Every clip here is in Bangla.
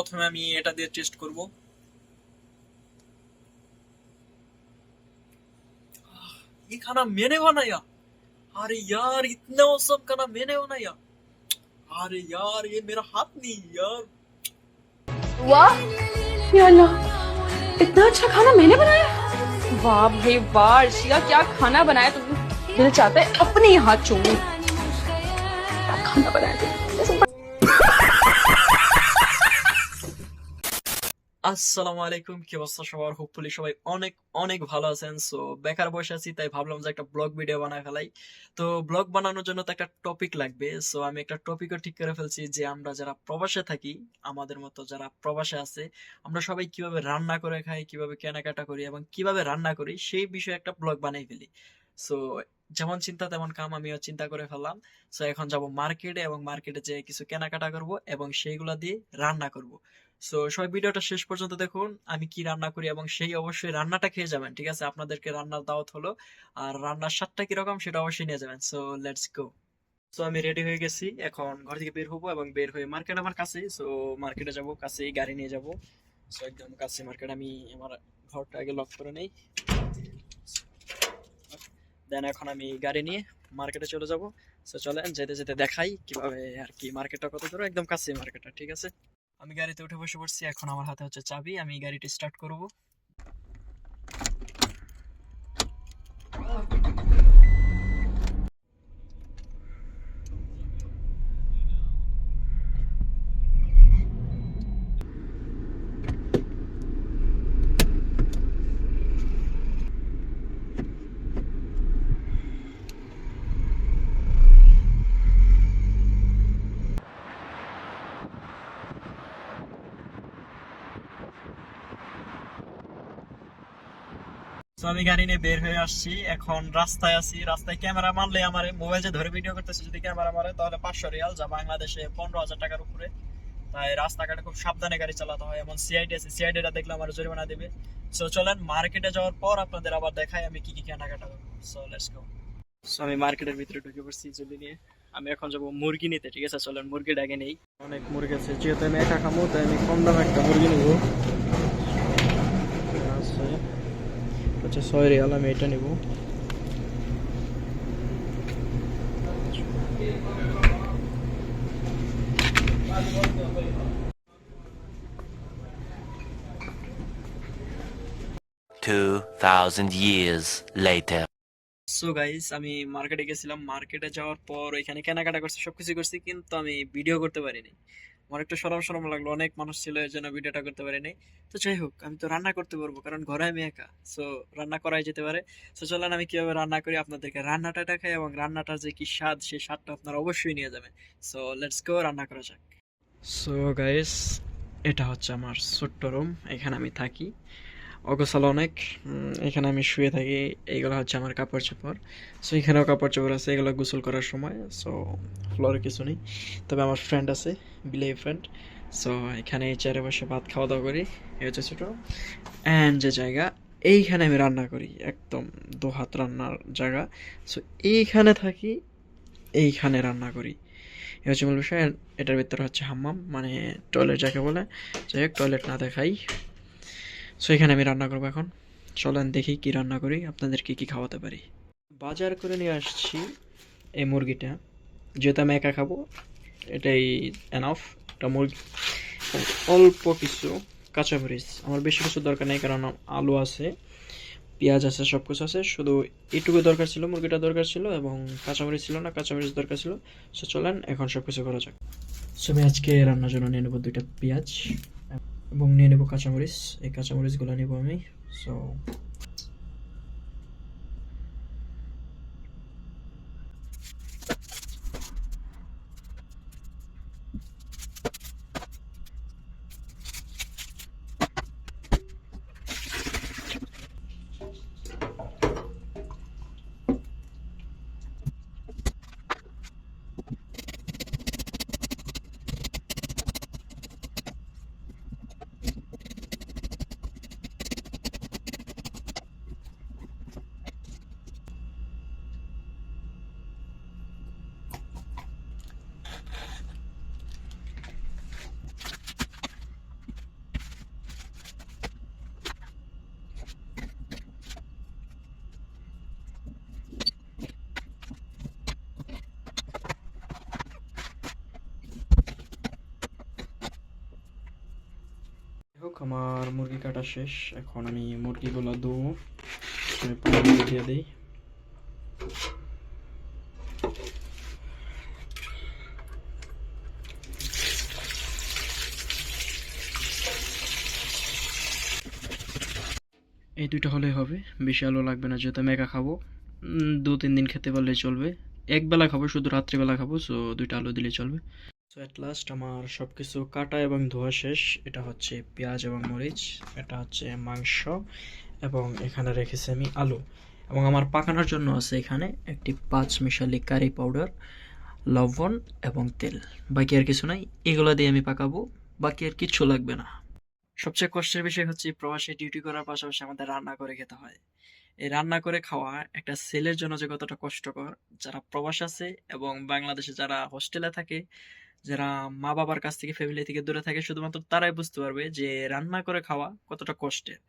প্রথমে আমি এটা দিয়ে টেস্ট করব ये खाना मैंने बनाया अरे यार इतना औसम खाना मैंने बनाया अरे यार ये मेरा हाथ नहीं यार वाह या अल्लाह इतना अच्छा खाना मैंने बनाया वाह भाई वाह अर्शिया क्या खाना बनाया तुमने दिल चाहता है अपने ही हाथ चूमूं क्या खाना बनाया तुमने আসসালামু আলাইকুম, কি অবস্থা সবার? হোপফুলি সবাই অনেক অনেক ভালো আছেন। সো বেকার বসে আছি, তাই ভাবলাম যে একটা ব্লগ ভিডিও বানায় ফেলাই। তো ব্লগ বানানোর জন্য তো একটা টপিক লাগবে। সো আমি একটা টপিকও ঠিক করে ফেলছি যে আমরা যারা প্রবাসে থাকি, আমাদের মতো যারা প্রবাসে আছে, আমরা সবাই কীভাবে রান্না করে খাই, কীভাবে কেনাকাটা করি এবং কীভাবে রান্না করি, সেই বিষয়ে একটা ব্লগ বানাই ফেলি। সো যেমন চিন্তা তেমন কাম, আমিও চিন্তা করে ফেললাম। সো এখন যাব মার্কেটে এবং মার্কেটে যেয়ে কিছু কেনাকাটা করব এবং সেইগুলা দিয়ে রান্না করব। সো সবাই ভিডিওটা শেষ পর্যন্ত দেখুন। আমি কি রান্না করি এবং সেই অবশ্যই রান্নাটা খেয়ে যাবেন, ঠিক আছে? আপনাদেরকে রান্নার দাওয়াত হলো, আর রান্নার স্বাদটা কীরকম সেটা অবশ্যই নিয়ে যাবেন। সো লেটস গো সো আমি রেডি হয়ে গেছি। এখন ঘর থেকে বের হব এবং বের হয়ে মার্কেট আমার কাছে। সো মার্কেটে যাব, কাছেই গাড়ি নিয়ে যাব। সো একদম কাছে মার্কেট আমি আমার ঘরটা আগে লক করে নেই। দেন এখন আমি গাড়ি নিয়ে মার্কেটে চলে যাব। সো চলেন, যেতে যেতে দেখাই কীভাবে আর কি মার্কেটটা কত দূর। একদম কাছে মার্কেটটা ঠিক আছে? আমি গাড়িতে উঠে বসে পড়ছি এখন আমার হাতে হচ্ছে চাবি আমি গাড়িটি স্টার্ট করব। তো আমি গাড়ি নিয়ে বের হয়ে আসছি। এখন রাস্তায় আছি। রাস্তায় ক্যামেরা মারলে আমার মোবাইল যে ধরে ভিডিও করতেছে, যদি ক্যামেরা মারে, তাহলে পাঁচশো রিয়াল যা বাংলাদেশে পনেরো হাজার টাকার উপরে। তাই রাস্তাঘাটে খুব সাবধানে গাড়ি চালাতে হয়। এমন সিআইডি আছে। সিআইডিটা দেখলে আমার জরিমানা দেবে। সো চলেন, মার্কেটে যাওয়ার পর আপনাদের আবার দেখাই আমি কি কি কেনাকাটা করব। সো লেটস গো সো আমি মার্কেটের ভিতরে ঢুকে পড়ছি চলে নিয়ে। আমি এখন যাব মুরগি নিতে, ঠিক আছে? চলেন, মুরগি ডাকে নেই। অনেক মুরগি আছে, যেহেতু আমি একা খামো, তাই আমি কম দামে একটা মুরগি নেব আছে আচ্ছা ছয় রিয়াল আমি এটা নেব। Two thousand years later. So guys আমি মার্কেটে গেছিলাম। মার্কেটে যাওয়ার পর ওইখানে কেনাকাটা করছি সবকিছু করছি কিন্তু আমি ভিডিও করতে পারিনি। আমার একটু সরম সরম লাগল, অনেক মানুষ ছিল এর জন্য ভিডিওটা করতে পারিনি। তো যাই হোক, আমি তো রান্না করতে পারব, কারণ ঘরে আমি একা সো রান্না করাই যেতে পারে। সো চলেন আমি কীভাবে রান্না করি আপনাদেরকে রান্নাটা দেখাই এবং রান্নাটার যে কি স্বাদ সেই স্বাদটা আপনারা অবশ্যই নিয়ে যাবেন। সো লেটস গো রান্না করা যাক। সো গাইস এটা হচ্ছে আমার ছোট্ট রুম এখানে আমি থাকি। অগোছালো অনেক এখানে আমি শুয়ে থাকি, এইগুলো হচ্ছে আমার কাপড় চোপড়। সো এখানেও কাপড় চোপড় আছে, এগুলো গোসল করার সময়। সো ফ্লোরে কিছু নেই। তবে আমার ফ্রেন্ড আছে বিলে ফ্রেন্ড সো এখানে চেয়ারে বসে ভাত খাওয়া দাওয়া করি, এই হচ্ছে ছোটো। অ্যান্ড যে জায়গা, এইখানে আমি রান্না করি, একদম দু হাত রান্নার জায়গা। সো এইখানে থাকি, এইখানে রান্না করি। এই হচ্ছে মূল বিষয়। এটার ভিতরে হচ্ছে হাম্মাম মানে টয়লেট যাকে বলে। যাই হোক টয়লেট না দেখাই। সো এখানে আমি রান্না করব এখন। চলেন দেখি কি রান্না করি আপনাদের কি কি খাওয়াতে পারি। বাজার করে নিয়ে আসছি এই মুরগিটা। যেহেতু আমি একা খাব, এটাই এনাফ এটা মুরগি, অল্প কিছু কাঁচামরিচ। আমার বেশি কিছু দরকার নেই, কারণ আলু আছে, পেঁয়াজ আছে সব কিছু আছে। শুধু এইটুকু দরকার ছিল, মুরগিটা দরকার ছিল এবং কাঁচামরিচ ছিল না, কাঁচামরিচ দরকার ছিল। সো চলেন এখন সব কিছু করা যাক। সো আমি আজকে রান্নার জন্য নিয়ে নেব দুইটা পেঁয়াজ। এবং নিয়ে নেব কাঁচামরিচ। এই কাঁচামরিচগুলো নেব আমি। সো আমার মুরগি কাটা শেষ। এখন আমি মুরগিগুলো ধুবো। দিয়ে দিই। এই দুইটা হলেই হবে। বেশি আলো লাগবে না, যেহেতু একা খাব। দু তিন দিন খেতে পারলে চলবে। এক বেলা খাব, শুধু রাত্রিবেলা খাব সো দুইটা আলু দিলে চলবে। সো অ্যাট লাস্ট আমার সব কিছু কাটা এবং ধোয়া শেষ। এটা হচ্ছে পেঁয়াজ এবং মরিচ, এটা হচ্ছে মাংস এবং এখানে রেখেছি আমি আলু। এবং আমার পাকানোর জন্য আছে এখানে একটি পাঁচ মিশালি কারি পাউডার, লবণ এবং তেল। বাকি আর কিছু নাই, এগুলো দিয়ে আমি পাকাবো। বাকি আর কিচ্ছু লাগবে না। সবচেয়ে কষ্টের বিষয় হচ্ছে প্রবাসে ডিউটি করার পাশাপাশি আমাদের রান্না করে খেতে হয়। এই রান্না করে খাওয়া একটা ছেলের জন্য যে কতটা কষ্টকর, যারা প্রবাস আছে এবং বাংলাদেশে যারা হোস্টেলে থাকে যারা মা বাবার কাছ থেকে ফ্যামিলি থেকে দূরে থাকে, শুধুমাত্র তারাই বুঝতে পারবে যে রান্না করে খাওয়া কতটা কষ্টের।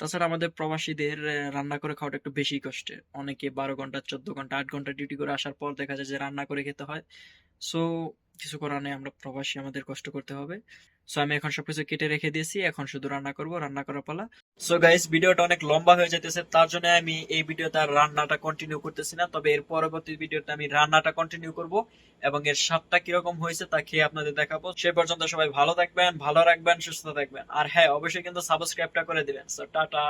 তাছাড়া আমাদের প্রবাসীদের রান্না করে খাওয়াটা একটু বেশি কষ্টের। অনেকে বারো ঘণ্টা, চোদ্দ ঘণ্টা, আট ঘণ্টা ডিউটি করে আসার পর দেখা যায় যে রান্না করে খেতে হয়। সো কিছু করার নেই, আমরা প্রবাসী, আমাদের কষ্ট করতে হবে। সো আমি এখন সবকিছু কেটে রেখে দিয়েছি, এখন শুধু রান্না করব, রান্না করার পালা। সো গাইস ভিডিওটা অনেক লম্বা হয়ে যেতেছে তার জন্য আমি এই ভিডিওতে আর রান্নাটা কন্টিনিউ করতেছি না। তবে এর পরবর্তী ভিডিওতে আমি রান্নাটা কন্টিনিউ করব এবং এর স্বাদটা কীরকম হয়েছে তা খেয়ে আপনাদের দেখাবো। সে পর্যন্ত সবাই ভালো থাকবেন, ভালো রাখবেন, সুস্থ থাকবেন। আর হ্যাঁ অবশ্যই কিন্তু সাবস্ক্রাইবটা করে দিবেন। So tata!